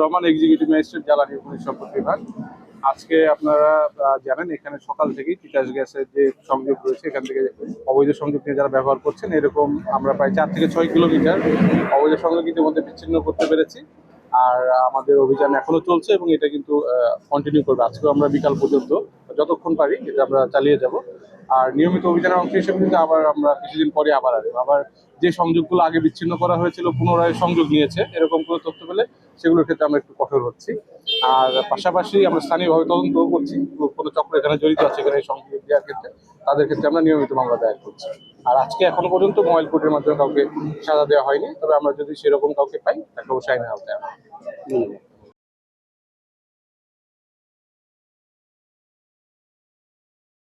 Rahman executive magistrate জ্বালানি police সম্পদ বিভাগ। আজকে আপনারা জানেন, এখানে সকাল থেকেই তিতাস গ্যাসের যে সংযোগ রয়েছে, এখান থেকে অবৈধ সংযোগ নিয়ে যারা ব্যবহার করছেন, এরকম আমরা প্রায় চার থেকে ছয় কিলোমিটার অবৈধ সংযোগ ইতিমধ্যে বিচ্ছিন্ন করতে পেরেছি। আর আমাদের অভিযান এখনও চলছে এবং এটা কিন্তু কন্টিনিউ করবে। আজকেও আমরা বিকাল পর্যন্ত যতক্ষণ পারি এটা আমরা চালিয়ে যাব। আর নিয়মিত অভিযানের অংশ হিসেবে কিন্তু আবার আমরা কিছুদিন পরে আবার আসব। আবার যে সংযোগগুলো আগে বিচ্ছিন্ন করা হয়েছিল পুনরায় সংযোগ নিয়েছে, এরকম কোনো তথ্য পেলে সেগুলোর ক্ষেত্রে আমরা একটু কঠোর হচ্ছি। আর পাশাপাশি আমরা স্থানীয়ভাবে তদন্ত করছি। কোনো চক্র এখানে জড়িত আছে এখানে সংযোগ দেওয়ার ক্ষেত্রে, তাদের ক্ষেত্রে আমরা নিয়মিত মামলা দায়ের করছি। আর আজকে এখনও পর্যন্ত মোবাইল কোর্টের মাধ্যমে কাউকে সাজা দেওয়া হয়নি। তবে আমরা যদি সেরকম কাউকে পাই, তাকে অবশ্যই আইনের আওতায়।